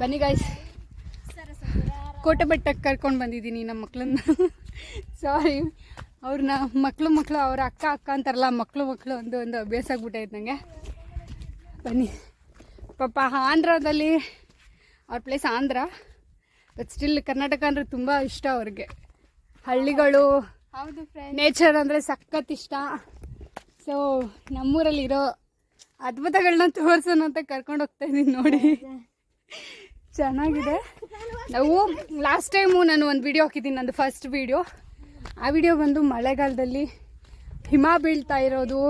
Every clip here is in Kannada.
ಬನ್ನಿ ಗಾಯ್ಸ್ ಕೋಟೆ ಬೆಟ್ಟಕ್ಕೆ ಕರ್ಕೊಂಡು ಬಂದಿದ್ದೀನಿ ನಮ್ಮ ಮಕ್ಕಳನ್ನ ಸಾರಿ ಅವ್ರನ್ನ ಮಕ್ಕಳು ಮಕ್ಕಳು ಅವ್ರ ಅಕ್ಕ ಅಕ್ಕ ಅಂತಾರಲ್ಲ ಮಕ್ಕಳು ಮಕ್ಕಳು ಒಂದು ಒಂದು ಅಭ್ಯಾಸ ಆಗ್ಬಿಟ್ಟೈತೆ ನನಗೆ ಬನ್ನಿ. ಪಾಪ ಆಂಧ್ರದಲ್ಲಿ ಅವ್ರ place Andhra but still Karnataka ಅಂದರೆ ತುಂಬ ಇಷ್ಟ ಅವ್ರಿಗೆ. ಹಳ್ಳಿಗಳು ಹೌದು ಫ್ರೆಂಡ್ ನೇಚರ್ ಅಂದರೆ ಸಖತ್ ಇಷ್ಟ. ಸೊ ನಮ್ಮೂರಲ್ಲಿರೋ ಅದ್ಭುತಗಳನ್ನ ತೋರಿಸೋಣ ಅಂತ ಕರ್ಕೊಂಡು ಹೋಗ್ತಾ ಇದ್ದೀನಿ ನೋಡಿ. ಚೆನ್ನಾಗಿದೆ. ನಾವು ಲಾಸ್ಟ್ ಟೈಮು ನಾನು ಒಂದು ವಿಡಿಯೋ ಹಾಕಿದ್ದೀನಿ, ನಂದು ಫಸ್ಟ್ ವಿಡಿಯೋ ಆ ವಿಡಿಯೋ ಬಂದು ಮಳೆಗಾಲದಲ್ಲಿ ಹಿಮ ಬೀಳ್ತಾ ಇರೋದು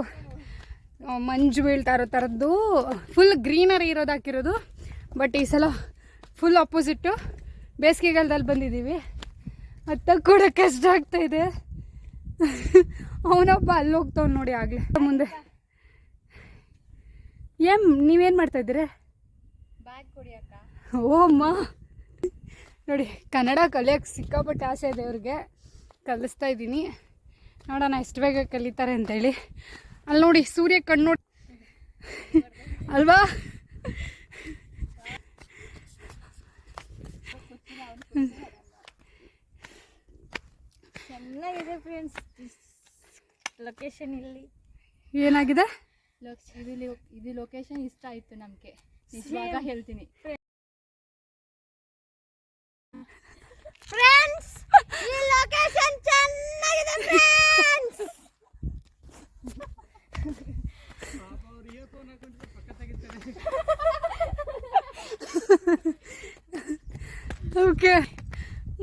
ಮಂಜು ಬೀಳ್ತಾ ಇರೋ ಥರದ್ದು ಫುಲ್ ಗ್ರೀನರಿ ಇರೋದು ಹಾಕಿರೋದು. ಬಟ್ ಈ ಸಲ ಫುಲ್ ಅಪೋಸಿಟ್ಟು ಬೇಸಿಗೆಗಾಲದಲ್ಲಿ ಬಂದಿದ್ದೀವಿ. ಅತ್ತ ಕೂಡ ಕಷ್ಟ ಆಗ್ತಾ ಇದೆ. ಅವನೊಬ್ಬ ಅಲ್ಲಿ ಹೋಗ್ತಾವ್ ನೋಡಿ ಆಗಲೇ. ಮುಂದೆ. ಏನ್ ನೀವೇನು ಮಾಡ್ತಾ ಇದ್ದೀರಿ? ಬ್ಯಾಗ್ ಕೊಡಿ ಅಕ್ಕ. ಓ ಅಮ್ಮ. ನೋಡಿ ಕನ್ನಡ ಕಲಿಯೋಕ್ಕೆ ಸಿಕ್ಕಾಪಟ್ಟೆ ಆಸೆ ಇದೆ ಅವ್ರಿಗೆ ಕಲಿಸ್ತಾ ಇದ್ದೀನಿ. ನೋಡೋಣ ಎಷ್ಟು ಬೇಗ ಕಲಿತಾರೆ ಅಂತೇಳಿ. ಅಲ್ಲಿ ನೋಡಿ ಸೂರ್ಯ ಕಣ್ಣು ನೋಡಿ. ಅಲ್ವಾ? ಚೆನ್ನಾಗಿದೆ ಫ್ರೆಂಡ್ಸ್ ಲೊಕೇಶನ್ ಇಲ್ಲಿ. ಏನಾಗಿದೆ? ಇದು ಲೊಕೇಶನ್ ಇಷ್ಟ ಆಯಿತು ನಮಗೆ. ನಿಜವಾಗ ಹೇಳ್ತೀನಿ ಫ್ರೆಂಡ್ಸ್ ಈ ಲೊಕೇಶನ್ ಚೆನ್ನಾಗಿದೆ ಫ್ರೆಂಡ್ಸ್ ಓಕೆ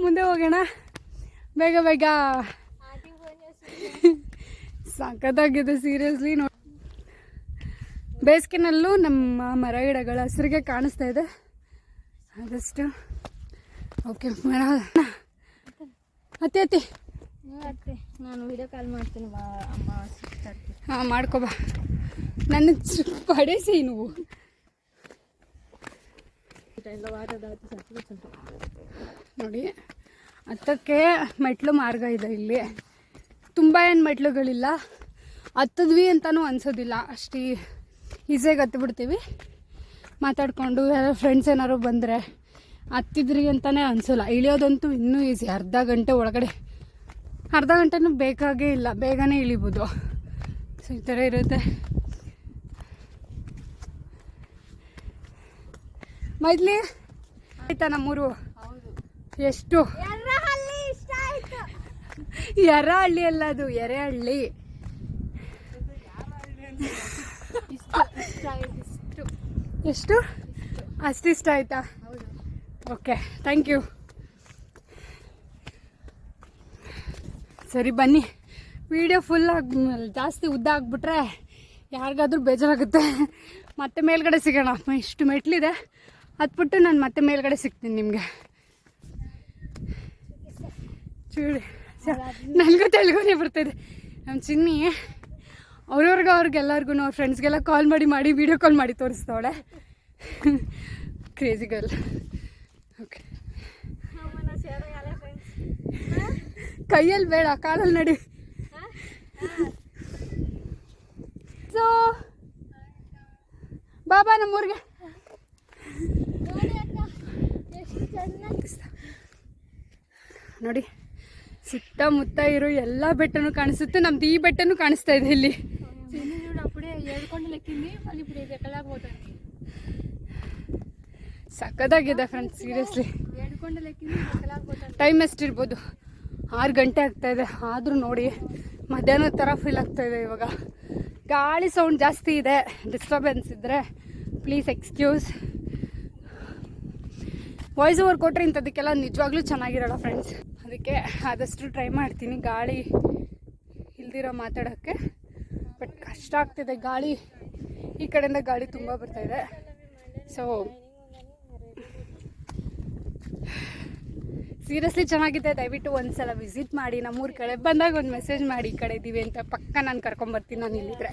ಮುಂದೆ ಹೋಗೋಣ. ಬೇಗ ಬೇಗ. ಸಖತ್ತಾಗಿದೆ ಸೀರಿಯಸ್ಲಿ ನೋಡಿ ಬೇಸಿಗೆನಲ್ಲೂ ನಮ್ಮ ಮರ ಗಿಡಗಳ ಹಸಿರಿಗೆ ಕಾಣಿಸ್ತಾ ಇದೆ. ಆದಷ್ಟು ಓಕೆ ಮರ ಅತ್ತೆ ಮತ್ತೆ ನಾನು ವಿಡಿಯೋ ಕಾಲ್ ಮಾಡ್ತೀನಿ ಅಮ್ಮ ಹಾಂ ಮಾಡ್ಕೊಬಾ ನನ್ನ ಪಡೆಸಿ ನೀವು ನೋಡಿ ಹತ್ತಕ್ಕೆ ಮೆಟ್ಲು ಮಾರ್ಗ ಇದೆ ಇಲ್ಲಿ. ತುಂಬ ಏನು ಮೆಟ್ಲುಗಳಿಲ್ಲ. ಹತ್ತದ್ವಿ ಅಂತಲೂ ಅನ್ಸೋದಿಲ್ಲ. ಅಷ್ಟು ಈಸಿಯಾಗಿ ಹತ್ತಿಬಿಡ್ತೀವಿ ಮಾತಾಡಿಕೊಂಡು ಯಾರೋ ಫ್ರೆಂಡ್ಸ್ ಏನಾದ್ರು ಬಂದರೆ ಹತ್ತಿದ್ರಿ ಅಂತಲೇ ಅನಿಸೋಲ್ಲ. ಇಳಿಯೋದಂತೂ ಇನ್ನೂ ಈಸಿ ಅರ್ಧ ಗಂಟೆ ಒಳಗಡೆ ಅರ್ಧ ಗಂಟೆನೂ ಬೇಕಾಗೇ ಇಲ್ಲ ಬೇಗನೆ ಇಳಿಬೋದು. ಸೊ ಈ ಥರ ಇರುತ್ತೆ. ಮೈದ್ಲಿ ಆಯ್ತಾ ನಮ್ಮೂರು? ಎಷ್ಟು? ಯರಹಳ್ಳಿ ಅಲ್ಲ ಅದು ಎರೆಹಳ್ಳಿ ಎಷ್ಟು? ಅಷ್ಟಿಷ್ಟ ಆಯ್ತಾ? ಓಕೆ ಥ್ಯಾಂಕ್ ಯು ಸರಿ, ಬನ್ನಿ. ವಿಡಿಯೋ ಫುಲ್ ಆಗಿ ಜಾಸ್ತಿ ಉದ್ದ ಆಗಿಬಿಟ್ರೆ ಯಾರಿಗಾದ್ರೂ ಬೇಜಾರಾಗುತ್ತೆ. ಮತ್ತೆ ಮೇಲ್ಗಡೆ ಸಿಗೋಣ. ಇಷ್ಟು ಮೆಟ್ಲಿದೆ. ಹತ್ಬಿಟ್ಟು ನಾನು ಮತ್ತೆ ಮೇಲ್ಗಡೆ ಸಿಗ್ತೀನಿ ನಿಮಗೆ. ಚೂಡಿ. ನನಗೂ ತೆಲುಗುನೇ ಬರ್ತಾಯಿದೆ ನಮ್ಮ ಚಿನ್ನಿ, ಅವ್ರವ್ರಿಗೆ ಅವ್ರಿಗೆಲ್ಲರಿಗೂ ಅವ್ರ ಫ್ರೆಂಡ್ಸ್ಗೆಲ್ಲ ಕಾಲ್ ಮಾಡಿ ಮಾಡಿ ವಿಡಿಯೋ ಕಾಲ್ ಮಾಡಿ ತೋರಿಸ್ತವಳೆ. ಕ್ರೇಜಿ ಗರ್ಲ್ ಓಕೆ ಕೈಯಲ್ಲಿ ಬೇಡ ಕಾಲಲ್ಲಿ ನಡಿ. ಸೊ ಬಾಬಾ ನಮ್ಮೂರಿಗೆ. ನೋಡಿ ಸುತ್ತಮುತ್ತ ಇರೋ ಎಲ್ಲ ಬೆಟ್ಟನು ಕಾಣಿಸುತ್ತೆ ನಮ್ದು ಈ ಬೆಟ್ಟನು ಕಾಣಿಸ್ತಾ ಇದೆ ಇಲ್ಲಿ. ಸಕ್ಕದಾಗಿದೆ ಫ್ರೆಂಡ್ಸ್ ಸೀರಿಯಸ್ಲಿ ಟೈಮ್ ಎಷ್ಟಿರ್ಬೋದು? ಆರು ಗಂಟೆ ಆಗ್ತಾ ಇದೆ. ಆದರೂ ನೋಡಿ, ಮಧ್ಯಾಹ್ನದ ಥರ ಫೀಲ್ ಆಗ್ತಾ ಇದೆ ಇವಾಗ. ಗಾಳಿ ಸೌಂಡ್ ಜಾಸ್ತಿ ಇದೆ. ಡಿಸ್ಟರ್ಬೆನ್ಸ್ ಇದ್ದರೆ ಪ್ಲೀಸ್ ಎಕ್ಸ್ಕ್ಯೂಸ್ ವಾಯ್ಸ್ ಓವರ್ ಕೊಟ್ಟರೆ ಇಂಥದಕ್ಕೆಲ್ಲ ನಿಜವಾಗ್ಲೂ ಚೆನ್ನಾಗಿರಲ್ಲ ಫ್ರೆಂಡ್ಸ್ ಅದಕ್ಕೆ ಆದಷ್ಟು ಟ್ರೈ ಮಾಡ್ತೀನಿ ಗಾಳಿ ಇಲ್ದಿರೋ ಮಾತಾಡೋಕ್ಕೆ. ಬಟ್ ಕಷ್ಟ ಆಗ್ತಿದೆ ಗಾಳಿ. ಈ ಕಡೆಯಿಂದ ಗಾಳಿ ತುಂಬ ಬರ್ತಾಯಿದೆ ಸೊ ಸೀರಿಯಸ್ಲಿ ಚೆನ್ನಾಗಿದೆ, ದಯವಿಟ್ಟು ಒಂದ್ಸಲ ವಿಸಿಟ್ ಮಾಡಿ, ನಮ್ಮೂರ ಕಡೆ ಬಂದಾಗ ಒಂದು ಮೆಸೇಜ್ ಮಾಡಿ, ಈ ಕಡೆ ಇದ್ದೀವಿ ಅಂತ ಪಕ್ಕ ನಾನು ಕರ್ಕೊಂಬರ್ತೀನಿ ನಾನು ಇಲ್ಲಿದ್ರೆ.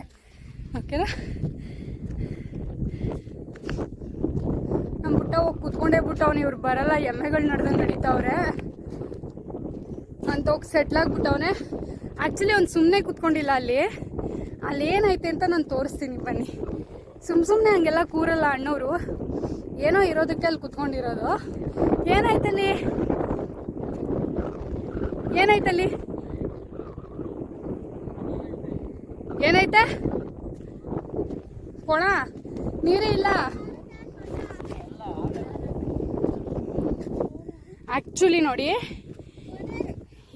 ಓಕೆನಾ ನಮ್ಮ ಬುಟ್ಟ ಹೋಗಿ ಕೂತ್ಕೊಂಡೇ ಬಿಟ್ಟವನು ಇವ್ರು ಬರಲ್ಲ, ಎಮ್ಮೆಗಳು ನಡ್ದಂಗೆ ನಡೀತಾವ್ರೆ. ಅಂತ ಹೋಗಿ ಸೆಟ್ಲ್ ಆಗ್ಬಿಟ್ಟವನೆ. ಆ್ಯಕ್ಚುಲಿ ಅವ್ನು ಸುಮ್ಮನೆ ಕೂತ್ಕೊಂಡಿಲ್ಲ ಅಲ್ಲಿ. ಅಲ್ಲಿ ಏನೈತೆ ಅಂತ ನಾನು ತೋರಿಸ್ತೀನಿ, ಬನ್ನಿ. ಸುಮ್ಮ ಸುಮ್ಮನೆ ಹಂಗೆಲ್ಲ ಕೂರಲ್ಲ ಅಣ್ಣವರು. ಏನೋ ಇರೋದಕ್ಕೆ ಅಲ್ಲಿ ಕುತ್ಕೊಂಡಿರೋದು. ಏನಾಯ್ತಲ್ಲಿ ಏನಾಯ್ತಲ್ಲಿ? ಏನೈತೆ ಕೊಣ? ನೀರೇ ಇಲ್ಲ? ಆ್ಯಕ್ಚುಲಿ ನೋಡಿ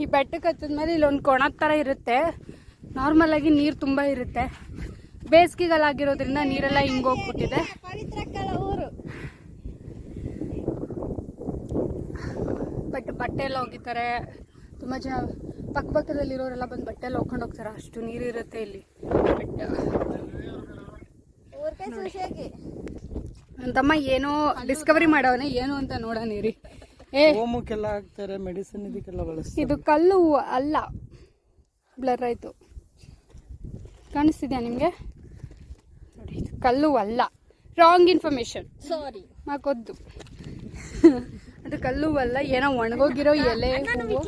ಈ ಬೆಟ್ಟಕ್ಕೆ ಹತ್ತಿದ್ಮೇಲೆ ಇಲ್ಲೊಂದು ಕೊಣ ಥರ ಇರುತ್ತೆ. ನಾರ್ಮಲ್ ಆಗಿ ನೀರು ತುಂಬ ಇರುತ್ತೆ. ಬೇಸಿಗೆಗಳಾಗಿರೋದ್ರಿಂದ ನೀರೆಲ್ಲ ಹಿಂಗೋಗ್ಬಿಟ್ಟಿದೆ ಬಟ್ ಬಟ್ಟೆ ಎಲ್ಲ ಒಗಿತಾರೆ. ತುಂಬ ಜನ ಪಕ್ಕಪಕ್ಕದಲ್ಲಿರೋರೆಲ್ಲ ಬಂದು ಬಟ್ಟೆ ಎಲ್ಲ ಹೋಗ್ಕೊಂಡು ಹೋಗ್ತಾರೆ. ಅಷ್ಟು ನೀರು ಇರುತ್ತೆ ಇಲ್ಲಿ. ನನ್ನ ತಮ್ಮ ಏನೋ ಡಿಸ್ಕವರಿ ಮಾಡವನೇ ಏನು ಅಂತ ನೋಡೋಣ ರೀ ಏ ಹೋಮಕ್ಕೆಲ್ಲ ಹಾಕ್ತಾರೆ ಮೆಡಿಸಿನ್ ಇದಕ್ಕೆಲ್ಲ ಬಳಸ್ತಾರೆ. ಇದು ಕಲ್ಲು ಅಲ್ಲ. ಬ್ಲರ್ ಆಯಿತು. ಕಾಣಿಸ್ತಿದ್ಯಾ ನಿಮಗೆ? ನೋಡಿ ಇದು ಕಲ್ಲು ಅಲ್ಲ. ರಾಂಗ್ ಇನ್ಫಾರ್ಮೇಶನ್ ಸಾರಿ ಮಾಕೊದ್ದು ಅದು ಕಲ್ಲು ಅಲ್ಲ ಏನೋ ಒಣಗೋಗಿರೋ ಎಲೆ ಹೂವು.